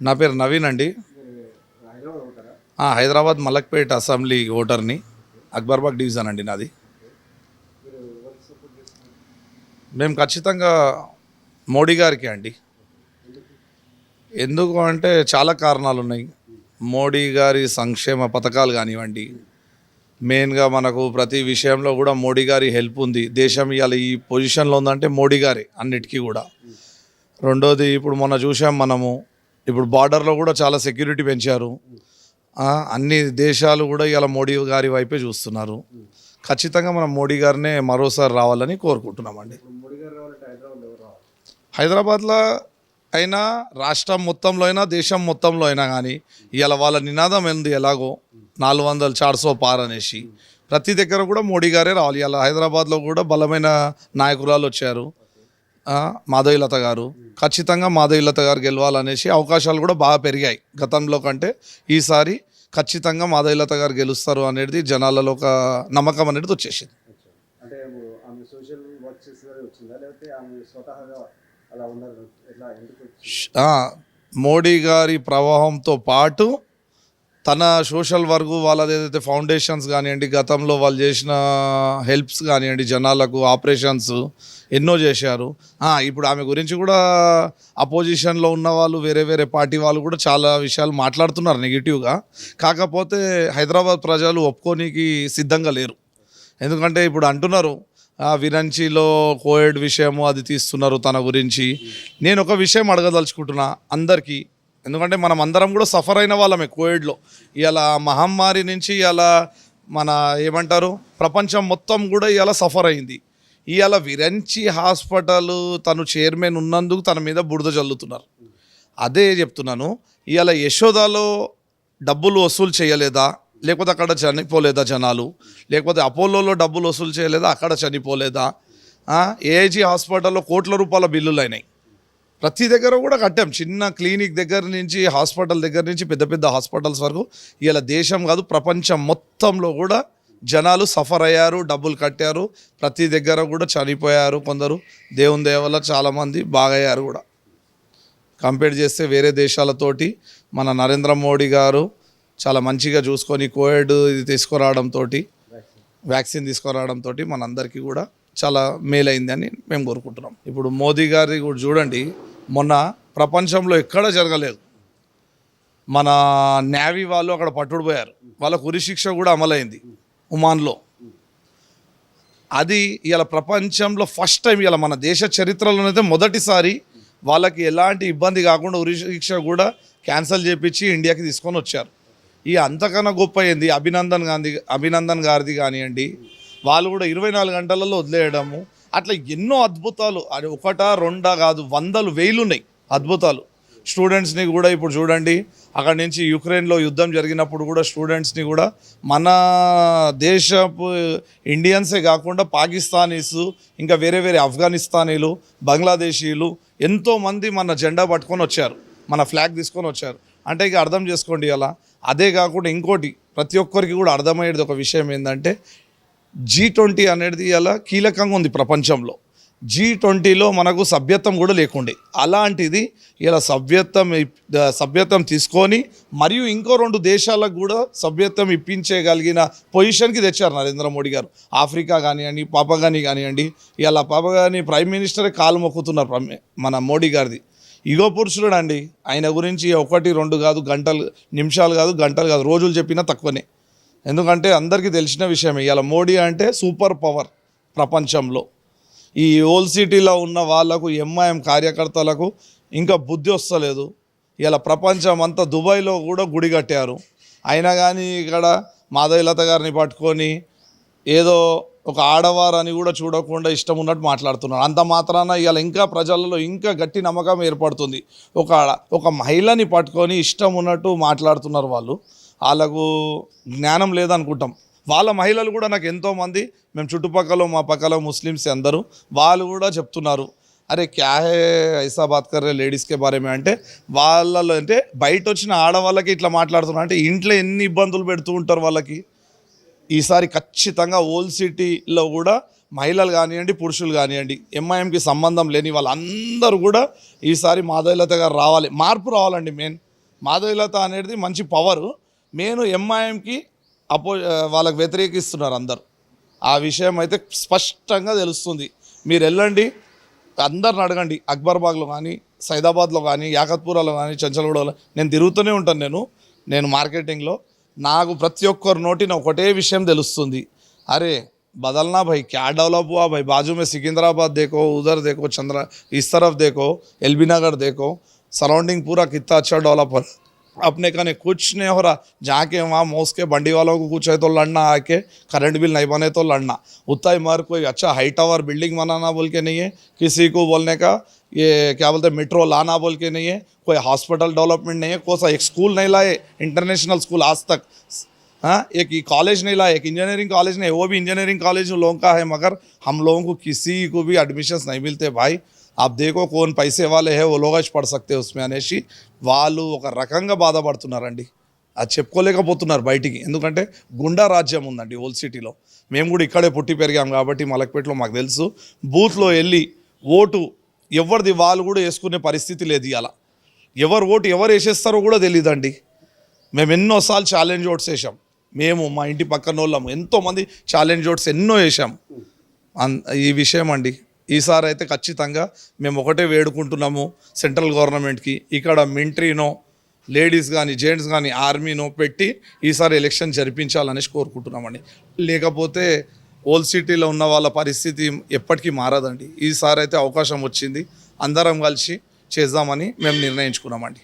నా పేరు నవీన్ అండి. హైదరాబాద్ మలక్పేట్ అసెంబ్లీ ఓటర్ని అక్బర్బాగ్ డివిజన్ అండి నాది. మేము ఖచ్చితంగా మోడీ గారికి అండి. ఎందుకు అంటే చాలా కారణాలు ఉన్నాయి. మోడీ గారి సంక్షేమ పథకాలు కానివ్వండి మెయిన్గా మనకు ప్రతి విషయంలో కూడా మోడీ గారి హెల్ప్ ఉంది. దేశం ఇవాళ ఈ పొజిషన్లో ఉందంటే మోడీ గారే అన్నిటికీ కూడా. రెండోది ఇప్పుడు మొన్న చూసాం మనము ఇప్పుడు బార్డర్లో కూడా చాలా సెక్యూరిటీ పెంచారు. అన్ని దేశాలు కూడా ఇలా మోడీ గారి వైపే చూస్తున్నారు. ఖచ్చితంగా మనం మోడీ గారినే మరోసారి రావాలని కోరుకుంటున్నామండి. హైదరాబాద్లో అయినా రాష్ట్రం మొత్తంలో అయినా దేశం మొత్తంలో అయినా కానీ ఇలా వాళ్ళ నినాదం ఏంది ఎలాగో? నాలుగు వందలు చార్సో పార్ అనేసి. ప్రతి దగ్గర కూడా మోడీ గారే రావాలి. ఇలా హైదరాబాద్లో కూడా బలమైన నాయకురాలు వచ్చారు. మాధవీలత గారు. ఖచ్చితంగా మాధవీలత గారు గెలవాలనేసి అవకాశాలు కూడా బాగా పెరిగాయి. గతంలో కంటే ఈసారి ఖచ్చితంగా మాధవీలత గారు గెలుస్తారు అనేది జనాలలో ఒక నమ్మకం అనేది వచ్చేసింది. మోడీ గారి ప్రవాహంతో పాటు తన సోషల్ వర్క్ వాళ్ళది ఏదైతే ఫౌండేషన్స్ కానివ్వండి గతంలో వాళ్ళు చేసిన హెల్ప్స్ కానివ్వండి జనాలకు ఆపరేషన్స్ ఎన్నో చేశారు. ఇప్పుడు ఆమె గురించి కూడా అపోజిషన్లో ఉన్న వాళ్ళు వేరే వేరే పార్టీ వాళ్ళు కూడా చాలా విషయాలు మాట్లాడుతున్నారు నెగిటివ్గా. కాకపోతే హైదరాబాద్ ప్రజలు ఒప్పుకోనికి సిద్ధంగా లేరు. ఎందుకంటే ఇప్పుడు అంటున్నారు ఆ, విరంచిలో కోవిడ్ విషయము అది తీస్తున్నారు తన గురించి. నేను ఒక విషయం అడగదలుచుకుంటున్నా అందరికీ. ఎందుకంటే మనం అందరం కూడా సఫర్ అయిన వాళ్ళమే కోవిడ్లో. ఇలా మహమ్మారి నుంచి ఇలా మన ఏమంటారు ప్రపంచం మొత్తం కూడా ఇలా సఫర్ అయింది. ఇవాళ విరంచి హాస్పిటల్ తను చైర్మన్ ఉన్నందుకు తన మీద బురద చల్లుతున్నారు అదే చెప్తున్నాను ఇవాళ యశోదాలో డబ్బులు వసూలు చేయలేదా? లేకపోతే అక్కడ చనిపోలేదా జనాలు? లేకపోతే అపోలోలో డబ్బులు వసూలు చేయలేదా? అక్కడ చనిపోలేదా? ఏఐజీ హాస్పిటల్లో కోట్ల రూపాయల బిల్లులు అయినాయి. ప్రతి దగ్గర కూడా కట్టాం. చిన్న క్లినిక్ దగ్గర నుంచి హాస్పిటల్ దగ్గర నుంచి పెద్ద పెద్ద హాస్పిటల్స్ వరకు. ఇలా దేశం కాదు ప్రపంచం మొత్తంలో కూడా జనాలు సఫర్ అయ్యారు డబ్బులు కట్టారు. ప్రతి దగ్గర కూడా చనిపోయారు కొందరు. దేవుని దేవల చాలామంది బాగయ్యారు కూడా. కంపేర్ చేస్తే వేరే దేశాలతోటి మన నరేంద్ర మోడీ గారు చాలా మంచిగా చూసుకొని కోవిడ్ ఇది తీసుకురావడంతో వ్యాక్సిన్ తీసుకురావడంతో మనందరికీ కూడా చాలా మేలైందని మేము కోరుకుంటున్నాం. ఇప్పుడు మోదీ గారి కూడా చూడండి. మొన్న ప్రపంచంలో ఎక్కడ జరగలేదు. మన నేవీ వాళ్ళు అక్కడ పట్టుడిపోయారు. వాళ్ళకు ఉరిశిక్ష కూడా అమలైంది ఉమాన్లో. అది ఇలా ప్రపంచంలో ఫస్ట్ టైం ఇలా మన దేశ చరిత్రలోనైతే మొదటిసారి వాళ్ళకి ఎలాంటి ఇబ్బంది కాకుండా ఉరి శిక్ష కూడా క్యాన్సిల్ చేపించి ఇండియాకి తీసుకొని వచ్చారు. ఈ అంతకన్నా గొప్ప ఏంది? అభినందన్ గాంధీ అభినందన్ గారిది కానివ్వండి వాళ్ళు కూడా ఇరవై నాలుగు గంటలలో వదిలేయడము అట్లా ఎన్నో అద్భుతాలు. అది ఒకటా రెండా కాదు వందలు వేలు ఉన్నాయి అద్భుతాలు. స్టూడెంట్స్ని కూడా ఇప్పుడు చూడండి. అక్కడి నుంచి యుక్రెయిన్లో యుద్ధం జరిగినప్పుడు కూడా స్టూడెంట్స్ని కూడా మన దేశపు ఇండియన్సే కాకుండా పాకిస్తానీస్ ఇంకా వేరే వేరే ఆఫ్ఘనిస్తానీలు బంగ్లాదేశీయులు ఎంతోమంది మన జెండా పట్టుకొని వచ్చారు. మన ఫ్లాగ్ తీసుకొని వచ్చారు. అంటే ఇక అర్థం చేసుకోండి అలా. అదే కాకుండా ఇంకోటి ప్రతి ఒక్కరికి కూడా అర్థమయ్యేది ఒక విషయం ఏంటంటే జీ ట్వంటీ అనేది ఇలా కీలకంగా ఉంది ప్రపంచంలో. జీ ట్వంటీలో మనకు సభ్యత్వం కూడా లేకుండే. అలాంటిది ఇలా సభ్యత్వం సభ్యత్వం తీసుకొని మరియు ఇంకో రెండు దేశాలకు కూడా సభ్యత్వం ఇప్పించగలిగిన పొజిషన్కి తెచ్చారు నరేంద్ర మోడీ గారు. ఆఫ్రికా కానివ్వండి పాపగాని కానివ్వండి ఇలా పాపగాని ప్రైమ్ మినిస్టరే కాలు మొక్కుతున్నారు ప్రమే- మన మోడీ గారిది. ఇగో పురుషుడు అండి ఆయన గురించి ఒకటి రెండు కాదు గంటలు నిమిషాలు కాదు గంటలు కాదు రోజులు చెప్పినా తక్కువనే. ఎందుకంటే అందరికీ తెలిసిన విషయమే ఇవాళ మోడీ అంటే సూపర్ పవర్ ప్రపంచంలో. ఈ ఓల్డ్ సిటీలో ఉన్న వాళ్ళకు ఎంఐఎం కార్యకర్తలకు ఇంకా బుద్ధి వస్తలేదు. ఇలా ప్రపంచం అంతా దుబాయ్లో కూడా గుడి కట్టారు. అయినా కానీ ఇక్కడ మాధవీలత గారిని పట్టుకొని ఏదో ఒక ఆడవారు అని కూడా చూడకుండా ఇష్టం ఉన్నట్టు మాట్లాడుతున్నారు. అంత మాత్రాన ఇవాళ ఇంకా ప్రజలలో ఇంకా గట్టి నమ్మకం ఏర్పడుతుంది. ఒక ఒక మహిళని పట్టుకొని ఇష్టం ఉన్నట్టు మాట్లాడుతున్నారు వాళ్ళు. వాళ్ళకు జ్ఞానం లేదనుకుంటాం. వాళ్ళ మహిళలు కూడా నాకు ఎంతోమంది మేము చుట్టుపక్కల మా పక్కల ముస్లిమ్స్ అందరూ వాళ్ళు కూడా చెప్తున్నారు. అరే క్యా హే ఐసా బాత్ కర్రే లేడీస్కే బారేమే అంటే వాళ్ళలో అంటే బయట వచ్చిన ఆడవాళ్ళకి ఇట్లా మాట్లాడుతున్నారు అంటే ఇంట్లో ఎన్ని ఇబ్బందులు పెడుతూ ఉంటారు వాళ్ళకి? ఈసారి ఖచ్చితంగా ఓల్ సిటీలో కూడా మహిళలు కానివ్వండి పురుషులు కానివ్వండి ఎంఐఎంకి సంబంధం లేని వాళ్ళందరూ కూడా ఈసారి మాధవీలత గారు రావాలి. మార్పు రావాలండి మెయిన్. మాధవీలత అనేది మంచి పవరు. నేను ఎంఐఎంకి అపో వాళ్ళకి వ్యతిరేకిస్తున్నారు అందరు ఆ విషయం అయితే స్పష్టంగా తెలుస్తుంది మీరు వెళ్ళండి అందరిని అడగండి అక్బర్బాగ్లో కానీ సైదాబాద్లో కానీ యాకత్పురాలో కానీ చంచలగూడలో నేను తిరుగుతూనే ఉంటాను నేను నేను మార్కెటింగ్లో నాకు ప్రతి ఒక్కరి నోటిన ఒకటే విషయం తెలుస్తుంది అరే बदलना भाई क्या डेवलप हुआ भाई बाजू में सिकंदराबाद देखो उधर देखो चंद्रा इस तरफ देखो एलबी नगर देखो सराउंडिंग पूरा कितना अच्छा डेवलप हो अपने कने कुछ नहीं हो रहा। जाके वहाँ मोस के बंडी वालों को कुछ है तो लड़ना, आके करंट बिल नहीं बने तो लड़ना। उतना ही मर कोई अच्छा हाई टावर बिल्डिंग बनाना बोल के नहीं है। किसी को बोलने का ये क्या बोलते हैं मेट्रो लाना बोल के नहीं है। कोई हॉस्पिटल डेवलपमेंट नहीं है। कोई सा एक स्कूल नहीं लाए इंटरनेशनल स्कूल आज तक। एक कॉलेज नहीं लाया एक इंजीनियरिंग कॉलेज नहीं वो भी इंजीनियरिंग कॉलेज उन लोगों का है मगर हम लोगों को किसी को भी एडमिशन्स नहीं मिलते भाई आप देखो कौन पैसे वाले हैं वो लोग పడ सकते उसमें అనేసి వాళ్ళు ఒక రకంగా బాధపడుతున్నారండి అది చెప్పుకోలేకపోతున్నారు బయటికి ఎందుకంటే గుండా రాజ్యం ఉందండి ఓల్డ్ సిటీలో మేము కూడా ఇక్కడే పుట్టి పెరిగాం కాబట్టి మలక్పేటలో మాకు తెలుసు బూత్లో వెళ్ళి ఓటు ఎవరిది వాళ్ళు కూడా వేసుకునే పరిస్థితి లేదు ఇవాళ ఎవరు ఓటు ఎవరు వేసేస్తారో కూడా తెలియదండి మేము ఎన్నోసార్లు ఛాలెంజ్ ఓట్స్ వేసాం మేము మా ఇంటి పక్కన వాళ్ళము ఎంతోమంది ఛాలెంజ్ ఓట్స్ ఎన్నో వేసాం అన్ ఈ విషయం అండి. ఈసారి అయితే ఖచ్చితంగా మేము ఒకటే వేడుకుంటున్నాము సెంట్రల్ గవర్నమెంట్కి. ఇక్కడ మిలిటరీనో లేడీస్ కానీ జెంట్స్ కానీ ఆర్మీనో పెట్టి ఈసారి ఎలక్షన్ జరిపించాలనేసి కోరుకుంటున్నామండి. లేకపోతే ఓల్డ్ సిటీలో ఉన్న వాళ్ళ పరిస్థితి ఎప్పటికీ మారదండి. ఈసారి అయితే అవకాశం వచ్చింది. అందరం కలిసి చేద్దామని మేము నిర్ణయించుకున్నామండి.